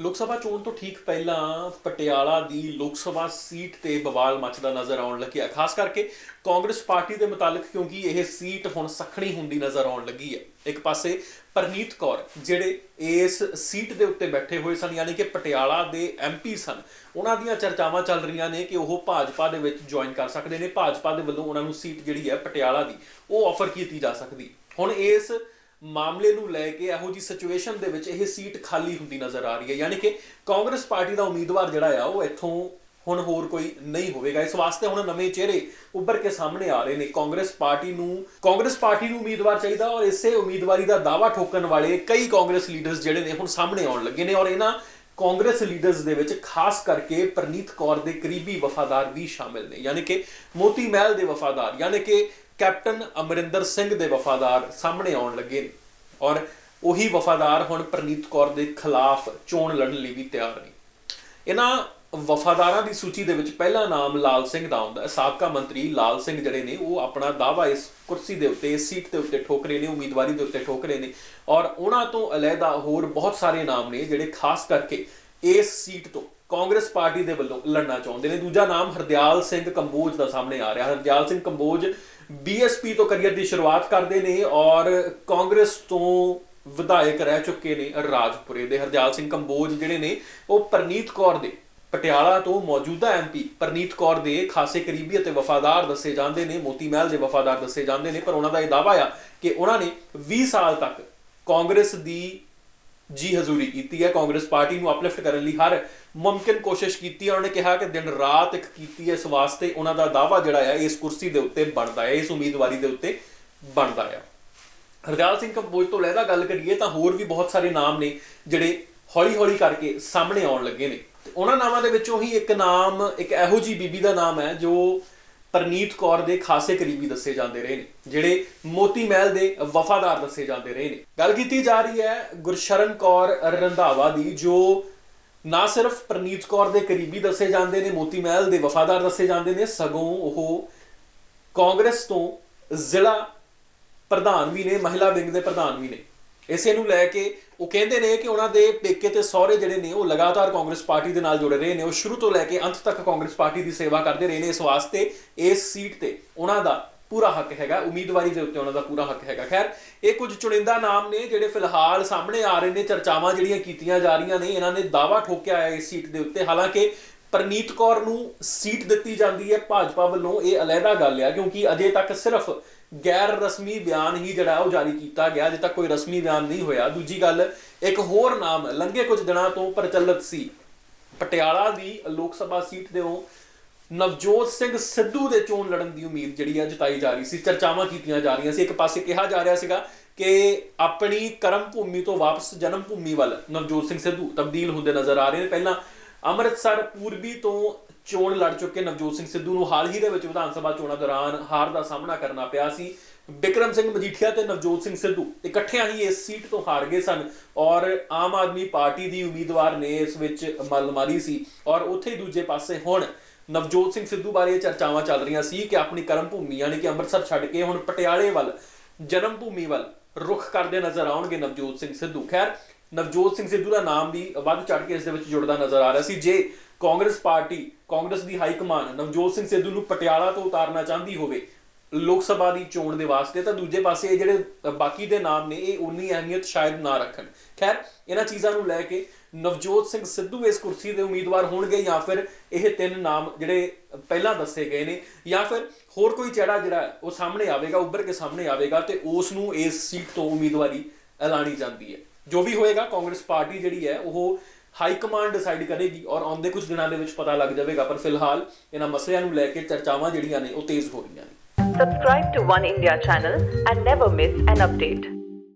ਲੋਕ ਸਭਾ ਚੋਣ ਤੋਂ ਠੀਕ ਪਹਿਲਾਂ ਪਟਿਆਲਾ ਦੀ ਲੋਕ ਸਭਾ ਸੀਟ ਤੇ ਬਵਾਲ ਮਚਦਾ ਨਜ਼ਰ ਆਉਣ ਲੱਗਿਆ ਖਾਸ ਕਰਕੇ ਕਾਂਗਰਸ ਪਾਰਟੀ ਦੇ ਮੁਤਾਲਕ ਕਿਉਂਕਿ ਇਹ ਸੀਟ ਹੁਣ ਸਖਣੀ ਹੁੰਦੀ ਨਜ਼ਰ ਆਉਣ ਲੱਗੀ ਹੈ। ਇੱਕ ਪਾਸੇ ਪਰਨੀਤ ਕੌਰ, ਜਿਹੜੇ ਇਸ ਸੀਟ ਦੇ ਉੱਤੇ ਬੈਠੇ ਹੋਏ ਸਨ, ਯਾਨੀ ਕਿ ਪਟਿਆਲਾ ਦੇ ਐਮਪੀ ਸਨ, ਉਹਨਾਂ ਦੀਆਂ ਚਰਚਾਵਾਂ ਚੱਲ ਰਹੀਆਂ ਨੇ ਕਿ ਉਹ ਭਾਜਪਾ ਦੇ ਵਿੱਚ ਜੁਆਇਨ ਕਰ ਸਕਦੇ ਨੇ। ਭਾਜਪਾ ਦੇ ਵੱਲੋਂ ਉਹਨਾਂ ਨੂੰ ਸੀਟ ਜਿਹੜੀ ਹੈ ਪਟਿਆਲਾ ਦੀ ਉਹ ਆਫਰ ਕੀਤੀ ਜਾ ਸਕਦੀ। ਹੁਣ ਇਸ ਮਾਮਲੇ ਨੂੰ ਲੈ ਕੇ ਇਹੋ ਜੀ ਸਿਚੁਏਸ਼ਨ ਦੇ ਵਿੱਚ ਇਹ ਸੀਟ ਖਾਲੀ ਹੁੰਦੀ ਨਜ਼ਰ ਆ ਰਹੀ ਹੈ। ਯਾਨੀ ਕਿ ਕਾਂਗਰਸ ਪਾਰਟੀ ਦਾ ਉਮੀਦਵਾਰ ਜਿਹੜਾ ਆ, ਉਹ ਇੱਥੋਂ ਹੁਣ ਹੋਰ ਕੋਈ ਨਹੀਂ ਹੋਵੇਗਾ। ਇਸ ਵਾਸਤੇ ਹੁਣ ਨਵੇਂ ਚਿਹਰੇ ਉੱਭਰ ਕੇ ਸਾਹਮਣੇ ਆ ਰਹੇ ਨੇ। ਕਾਂਗਰਸ ਪਾਰਟੀ ਨੂੰ, ਕਾਂਗਰਸ ਪਾਰਟੀ ਨੂੰ ਉਮੀਦਵਾਰ ਚਾਹੀਦਾ ਔਰ ਇਸੇ ਉਮੀਦਵਾਰੀ ਦਾ ਦਾਵਾ ਠੋਕਣ ਵਾਲੇ ਕਈ ਕਾਂਗਰਸ ਲੀਡਰਸ ਜਿਹੜੇ ਨੇ ਹੁਣ ਸਾਹਮਣੇ ਆਉਣ ਲੱਗੇ ਨੇ ਔਰ ਇਹਨਾਂ ਕਾਂਗਰਸ ਲੀਡਰਸ ਦੇ ਵਿੱਚ ਖਾਸ ਕਰਕੇ ਪ੍ਰਨੀਤ ਕੌਰ ਦੇ ਕਰੀਬੀ ਵਫਾਦਾਰ ਵੀ ਸ਼ਾਮਿਲ ਨੇ। ਯਾਨੀ ਕਿ ਮੋਤੀ ਮਹਿਲ ਦੇ ਵਫਾਦਾਰ, ਯਾਨੀ ਕਿ ਕੈਪਟਨ ਅਮਰਿੰਦਰ ਸਿੰਘ ਦੇ ਵਫਾਦਾਰ ਸਾਹਮਣੇ ਆਉਣ ਲੱਗੇ ਨੇ। ਔਰ ਉਹੀ ਵਫਾਦਾਰ ਹੁਣ ਪ੍ਰਨੀਤ ਕੌਰ ਦੇ ਖਿਲਾਫ ਚੋਣ ਲੜਨ ਲਈ ਵੀ ਤਿਆਰ ਨੇ। ਇਹਨਾਂ ਵਫਾਦਾਰਾਂ ਦੀ ਸੂਚੀ ਦੇ ਵਿੱਚ ਪਹਿਲਾ ਨਾਮ ਲਾਲ ਸਿੰਘ ਦਾ ਆਉਂਦਾ ਹੈ। ਸਾਬਕਾ ਮੰਤਰੀ ਲਾਲ ਸਿੰਘ ਜਿਹੜੇ ਨੇ, ਉਹ ਆਪਣਾ ਦਾਵਾ ਇਸ ਕੁਰਸੀ ਦੇ ਉੱਤੇ, ਇਸ ਸੀਟ ਦੇ ਉੱਤੇ ਠੋਕ ਰਹੇ ਨੇ, ਉਮੀਦਵਾਰੀ ਦੇ ਉੱਤੇ ਠੋਕ ਰਹੇ ਨੇ। ਔਰ ਉਹਨਾਂ ਤੋਂ ਅਲੱਗਾ ਹੋਰ ਬਹੁਤ ਸਾਰੇ ਨਾਮ ਨੇ ਜਿਹੜੇ ਖਾਸ ਕਰਕੇ ਇਸ ਸੀਟ ਤੋਂ ਕਾਂਗਰਸ ਪਾਰਟੀ ਦੇ ਵੱਲੋਂ ਲੜਨਾ ਚਾਹੁੰਦੇ ਨੇ। ਦੂਜਾ ਨਾਮ ਹਰਦਿਆਲ ਸਿੰਘ ਕੰਬੋਜ ਦਾ ਸਾਹਮਣੇ ਆ ਰਿਹਾ। ਹਰਦਿਆਲ ਸਿੰਘ ਕੰਬੋਜ ਬੀਐਸਪੀ ਤੋਂ ਕਰੀਅਰ ਦੀ ਸ਼ੁਰੂਆਤ ਕਰਦੇ ਨੇ ਔਰ ਕਾਂਗਰਸ ਤੋਂ ਵਿਧਾਇਕ ਰਹਿ ਚੁੱਕੇ ਨੇ ਰਾਜਪੁਰੇ ਦੇ। ਹਰਦਿਆਲ ਸਿੰਘ ਕੰਬੋਜ ਜਿਹੜੇ ਨੇ, ਉਹ ਪ੍ਰਨੀਤ ਕੌਰ ਦੇ, ਪਟਿਆਲਾ ਤੋਂ ਮੌਜੂਦਾ ਐਮਪੀ ਪ੍ਰਨੀਤ ਕੌਰ ਦੇ ਖਾਸੇ ਕਰੀਬੀ ਅਤੇ ਵਫਾਦਾਰ ਦੱਸੇ ਜਾਂਦੇ ਨੇ। ਮੋਤੀ ਮਹਿਲ ਦੇ ਵਫਾਦਾਰ ਦੱਸੇ ਜਾਂਦੇ ਨੇ। ਪਰ ਉਹਨਾਂ ਦਾ ਇਹ ਦਾਅਵਾ ਆ ਕਿ ਉਹਨਾਂ ਨੇ 20 ਸਾਲ ਤੱਕ ਕਾਂਗਰਸ ਦੀ ਜੀ ਹਜ਼ੂਰੀ ਕੀਤੀ ਹੈ, ਕਾਂਗਰਸ ਪਾਰਟੀ ਨੂੰ ਅਪਲਿਫਟ ਕਰਨ ਲਈ ਹਰ ਮੁਮਕਿਨ ਕੋਸ਼ਿਸ਼ ਕੀਤੀ ਹੈ। ਉਹਨੇ ਕਿਹਾ ਕਿ ਦਿਨ ਰਾਤ ਇੱਕ ਕੀਤੀ ਹੈ, ਇਸ ਵਾਸਤੇ ਉਹਨਾਂ ਦਾ ਦਾਅਵਾ ਜਿਹੜਾ ਹੈ, ਇਸ ਕੁਰਸੀ ਦੇ ਉੱਤੇ ਬਣਦਾ ਹੈ, ਇਸ ਉਮੀਦਵਾਰੀ ਦੇ ਉੱਤੇ ਬਣਦਾ ਹੈ। ਹਰਦਿਆਲ ਸਿੰਘ ਕੰਬੋਜ ਤੋਂ ਲੈਦਾ ਗੱਲ ਕਰੀਏ ਤਾਂ ਹੋਰ ਵੀ ਬਹੁਤ ਸਾਰੇ ਨਾਮ ਨੇ ਜਿਹੜੇ ਹੌਲੀ-ਹੌਲੀ ਕਰਕੇ ਸਾਹਮਣੇ ਆਉਣ ਲੱਗੇ ਨੇ। ਤੇ ਉਹਨਾਂ ਨਾਮਾਂ ਦੇ ਵਿੱਚੋਂ ਹੀ ਇੱਕ ਨਾਮ, ਇੱਕ ਇਹੋ ਜੀ ਬੀਬੀ ਦਾ ਨਾਮ ਹੈ, ਜੋ ਪਰਨੀਤ ਕੌਰ ਦੇ ਖਾਸੇ ਕਰੀਬੀ ਦੱਸੇ ਜਾਂਦੇ ਰਹੇ ਨੇ, ਜਿਹੜੇ ਮੋਤੀ ਮਹਿਲ ਦੇ ਵਫਾਦਾਰ ਦੱਸੇ ਜਾਂਦੇ ਰਹੇ ਨੇ। ਗੱਲ ਕੀਤੀ ਜਾ ਰਹੀ ਹੈ ਗੁਰਸ਼ਰਨ ਕੌਰ ਰੰਧਾਵਾ ਦੀ, ਜੋ ਨਾ ਸਿਰਫ ਪਰਨੀਤ ਕੌਰ ਦੇ ਕਰੀਬੀ ਦੱਸੇ ਜਾਂਦੇ ਨੇ, ਮੋਤੀ ਮਹਿਲ ਦੇ ਵਫਾਦਾਰ ਦੱਸੇ ਜਾਂਦੇ ਨੇ, ਸਗੋਂ ਉਹ ਕਾਂਗਰਸ ਤੋਂ ਜ਼ਿਲ੍ਹਾ ਪ੍ਰਧਾਨ ਵੀ ਨੇ, ਮਹਿਲਾ ਵਿੰਗ ਦੇ ਪ੍ਰਧਾਨ ਵੀ ਨੇ। ਇਸੇ ਨੂੰ ਲੈ ਕੇ ਉਹ ਕਹਿੰਦੇ ਨੇ ਕਿ ਉਹਨਾਂ ਦੇ ਪੇਕੇ ਤੇ ਸਹੁਰੇ ਜਿਹੜੇ ਨੇ, ਉਹ ਲਗਾਤਾਰ ਕਾਂਗਰਸ ਪਾਰਟੀ ਦੇ ਨਾਲ ਜੁੜੇ ਰਹੇ ਨੇ। ਉਹ ਸ਼ੁਰੂ ਤੋਂ ਲੈ ਕੇ ਅੰਤ ਤੱਕ ਕਾਂਗਰਸ ਪਾਰਟੀ ਦੀ ਸੇਵਾ ਕਰਦੇ ਰਹੇ ਨੇ ਇਸ ਵਾਸਤੇ। ਇਸ ਸੀਟ ਤੇ ਉਹਨਾਂ ਦਾ ਪੂਰਾ ਹੱਕ ਹੈਗਾ, ਉਮੀਦਵਾਰੀ ਦੇ ਉੱਤੇ ਉਹਨਾਂ ਦਾ ਪੂਰਾ ਹੱਕ ਹੈਗਾ। ਖੈਰ, ਇਹ ਕੁਝ ਚੁਣਿੰਦਾ ਨਾਮ ਨੇ ਜਿਹੜੇ ਫਿਲਹਾਲ ਸਾਹਮਣੇ ਆ ਰਹੇ ਨੇ। ਚਰਚਾਵਾਂ ਜਿਹੜੀਆਂ ਕੀਤੀਆਂ ਜਾ ਰਹੀਆਂ ਨੇ, ਇਹਨਾਂ ਨੇ ਦਾਵਾ ਠੋਕਿਆ ਹੈ ਇਸ ਸੀਟ ਦੇ ਉੱਤੇ। ਹਾਲਾਂਕਿ ਪਰਨੀਤ ਕੌਰ ਨੂੰ ਸੀਟ ਦਿੱਤੀ ਜਾਂਦੀ ਹੈ ਭਾਜਪਾ ਵੱਲੋਂ, ਇਹ ਅਲੱਗਾ ਗੱਲ ਹੈ ਕਿਉਂਕਿ ਅਜੇ ਤੱਕ ਸਿਰਫ ਗੈਰ ਰਸਮੀ ਬਿਆਨ ਹੀ ਜਿਹੜਾ ਉਹ ਜਾਰੀ ਕੀਤਾ ਗਿਆ, ਅਜੇ ਤੱਕ ਕੋਈ ਰਸਮੀ ਬਿਆਨ ਨਹੀਂ ਹੋਇਆ। ਦੂਜੀ ਗੱਲ, ਇੱਕ ਹੋਰ ਨਾਮ ਲੰਘੇ ਕੁਝ ਦਿਨਾਂ ਤੋਂ ਪ੍ਰਚਲਿਤ ਸੀ। ਪਟਿਆਲਾ ਦੀ ਲੋਕ ਸਭਾ ਸੀਟ ਦੇ ਉਹ ਨਵਜੋਤ ਸਿੰਘ ਸਿੱਧੂ ਦੇ ਚੋਣ ਲੜਨ ਦੀ ਉਮੀਦ ਜਿਹੜੀ ਆ ਜਤਾਈ ਜਾ ਰਹੀ ਸੀ, ਚਰਚਾਵਾਂ ਕੀਤੀਆਂ ਜਾ ਰਹੀਆਂ ਸੀ। ਇੱਕ ਪਾਸੇ ਕਿਹਾ ਜਾ ਰਿਹਾ ਸੀਗਾ ਕਿ ਆਪਣੀ ਕਰਮ ਭੂਮੀ ਤੋਂ ਵਾਪਸ ਜਨਮ ਭੂਮੀ ਵੱਲ ਨਵਜੋਤ ਸਿੰਘ ਸਿੱਧੂ ਤਬਦੀਲ ਹੁੰਦੇ ਨਜ਼ਰ ਆ ਰਹੇ ਨੇ। ਪਹਿਲਾਂ ਅੰਮ੍ਰਿਤਸਰ, ਪੂਰਬੀ ਤੋਂ ਚੋਣ ਲੜ ਚੁੱਕੇ ਨਵਜੋਤ ਸਿੰਘ ਸਿੱਧੂ ਨੂੰ ਹਾਲ ਹੀ ਦੇ ਵਿੱਚ ਵਿਧਾਨ ਸਭਾ ਚੋਣਾਂ ਦੌਰਾਨ ਹਾਰ ਦਾ ਸਾਹਮਣਾ ਕਰਨਾ ਪਿਆ ਸੀ। ਬਿਕਰਮ ਸਿੰਘ ਮਜੀਠੀਆ ਤੇ ਨਵਜੋਤ ਸਿੰਘ ਸਿੱਧੂ ਇਕੱਠਿਆਂ ਹੀ ਇਸ ਸੀਟ ਤੋਂ ਹਾਰ ਗਏ ਸਨ ਔਰ ਆਮ ਆਦਮੀ ਪਾਰਟੀ ਦੀ ਉਮੀਦਵਾਰ ਨੇ ਇਸ ਵਿੱਚ ਮੱਲ ਮਾਰੀ ਸੀ ਔਰ ਉੱਥੇ ਹੀ ਦੂਜੇ ਪਾਸੇ ਹੁਣ ਨਵਜੋਤ ਸਿੰਘ ਸਿੱਧੂ ਬਾਰੇ ਇਹ ਚਰਚਾਵਾਂ ਚੱਲ ਰਹੀਆਂ ਸੀ ਕਿ ਆਪਣੀ ਕਰਮ ਭੂਮੀ ਯਾਨੀ ਕਿ ਅੰਮ੍ਰਿਤਸਰ ਛੱਡ ਕੇ ਹੁਣ ਪਟਿਆਲੇ ਵੱਲ, ਜਨਮ ਭੂਮੀ ਵੱਲ ਰੁਖ ਕਰਦੇ ਨਜ਼ਰ ਆਉਣਗੇ ਨਵਜੋਤ ਸਿੰਘ ਸਿੱਧੂ। ਖੈਰ ਨਵਜੋਤ ਸਿੰਘ ਸਿੱਧੂ ਦਾ ਨਾਮ ਵੀ ਵੱਧ ਚੜ ਕੇ ਇਸ ਦੇ ਵਿੱਚ ਜੁੜਦਾ ਨਜ਼ਰ ਆ ਰਿਹਾ ਸੀ। ਜੇ ਕਾਂਗਰਸ ਪਾਰਟੀ, ਕਾਂਗਰਸ ਦੀ ਹਾਈ ਕਮਾਨ ਨਵਜੋਤ ਸਿੰਘ ਸਿੱਧੂ ਨੂੰ ਪਟਿਆਲਾ ਤੋਂ ਉਤਾਰਨਾ ਚਾਹੁੰਦੀ ਹੋਵੇ, ਲੋਕ ਸਭਾ ਦੀ ਚੋਣ ਦੇ ਵਾਸਤੇ, ਤਾਂ ਦੂਜੇ ਪਾਸੇ ਇਹ ਜਿਹੜੇ ਬਾਕੀ ਦੇ ਨਾਮ ਨੇ, ਇਹ ਉਨੀ ਅਹਿਮੀਅਤ ਸ਼ਾਇਦ ਨਾ ਰੱਖਣ। ਖੈਰ, ਇਹਨਾਂ ਚੀਜ਼ਾਂ ਨੂੰ ਲੈ ਕੇ ਨਵਜੋਤ ਸਿੰਘ ਸਿੱਧੂ ਇਸ ਕੁਰਸੀ ਦੇ ਉਮੀਦਵਾਰ ਹੋਣਗੇ ਜਾਂ ਫਿਰ ਇਹ ਤਿੰਨ ਨਾਮ ਜਿਹੜੇ ਪਹਿਲਾਂ ਦੱਸੇ ਗਏ ਨੇ, ਜਾਂ ਫਿਰ ਹੋਰ ਕੋਈ ਚਿਹਰਾ ਜਿਹੜਾ ਉਹ ਸਾਹਮਣੇ ਆਵੇਗਾ, ਉੱਭਰ ਕੇ ਸਾਹਮਣੇ ਆਵੇਗਾ ਤੇ ਉਸ ਨੂੰ ਇਸ ਸੀਟ ਤੋਂ ਉਮੀਦਵਾਰੀ ਐਲਾਨੀ ਜਾਂਦੀ ਹੈ। ਜੋ ਵੀ ਹੋਏਗਾ, ਕਾਂਗਰਸ ਪਾਰਟੀ ਜਿਹੜੀ ਹੈ, ਉਹ ਹਾਈ ਕਮਾਂਡ ਡਿਸਾਈਡ ਕਰੇਗੀ ਔਰ ਆਉਂਦੇ ਕੁਝ ਦਿਨਾਂ ਦੇ ਵਿੱਚ ਪਤਾ ਲੱਗ ਜਾਵੇਗਾ ਪਰ ਫਿਲਹਾਲ ਇਹਨਾਂ ਮਸਲਿਆਂ ਨੂੰ ਲੈ ਕੇ ਚਰਚਾਵਾਂ ਜਿਹੜੀਆਂ ਨੇ, ਉਹ ਤੇਜ਼ ਹੋ ਰਹੀਆਂ ਨੇ Subscribe to One India channel and never miss an update.